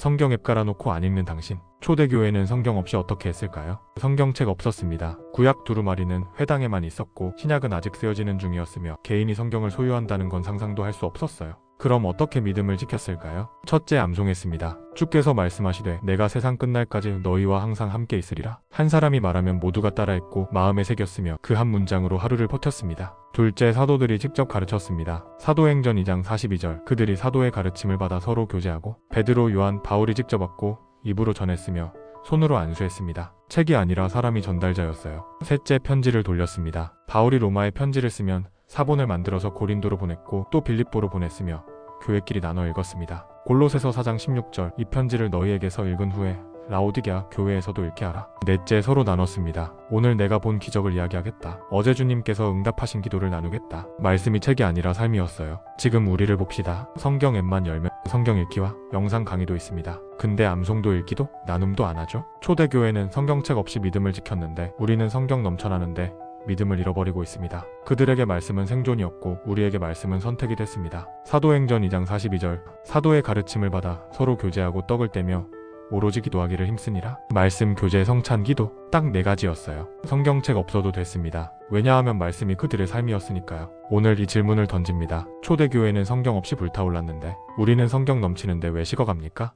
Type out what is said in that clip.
성경 앱 깔아놓고 안 읽는 당신. 초대교회는 성경 없이 어떻게 했을까요? 성경책 없었습니다. 구약 두루마리는 회당에만 있었고 신약은 아직 쓰여지는 중이었으며 개인이 성경을 소유한다는 건 상상도 할 수 없었어요. 그럼 어떻게 믿음을 지켰을까요? 첫째 암송했습니다. 주께서 말씀하시되 내가 세상 끝날까지 너희와 항상 함께 있으리라. 한 사람이 말하면 모두가 따라했고 마음에 새겼으며 그 한 문장으로 하루를 버텼습니다. 둘째 사도들이 직접 가르쳤습니다. 사도행전 2장 42절 그들이 사도의 가르침을 받아 서로 교제하고 베드로 요한 바울이 직접 받고 입으로 전했으며 손으로 안수했습니다. 책이 아니라 사람이 전달자였어요. 셋째 편지를 돌렸습니다. 바울이 로마에 편지를 쓰면 사본을 만들어서 고린도로 보냈고 또 빌립보로 보냈으며 교회끼리 나눠 읽었습니다. 골로새서 4장 16절 이 편지를 너희에게서 읽은 후에 라오디게아 교회에서도 읽게 하라. 넷째 서로 나눴습니다. 오늘 내가 본 기적을 이야기하겠다. 어제 주님께서 응답하신 기도를 나누겠다. 말씀이 책이 아니라 삶이었어요. 지금 우리를 봅시다. 성경 앱만 열면 성경 읽기와 영상 강의도 있습니다. 근데 암송도 읽기도 나눔도 안 하죠. 초대교회는 성경책 없이 믿음을 지켰는데 우리는 성경 넘쳐나는데 믿음을 잃어버리고 있습니다. 그들에게 말씀은 생존이었고 우리에게 말씀은 선택이 됐습니다. 사도행전 2장 42절 사도의 가르침을 받아 서로 교제하고 떡을 떼며 오로지 기도하기를 힘쓰니라. 말씀 교제 성찬 기도 딱 네 가지였어요. 성경책 없어도 됐습니다. 왜냐하면 말씀이 그들의 삶이었으니까요. 오늘 이 질문을 던집니다. 초대교회는 성경 없이 불타올랐는데 우리는 성경 넘치는데 왜 식어갑니까?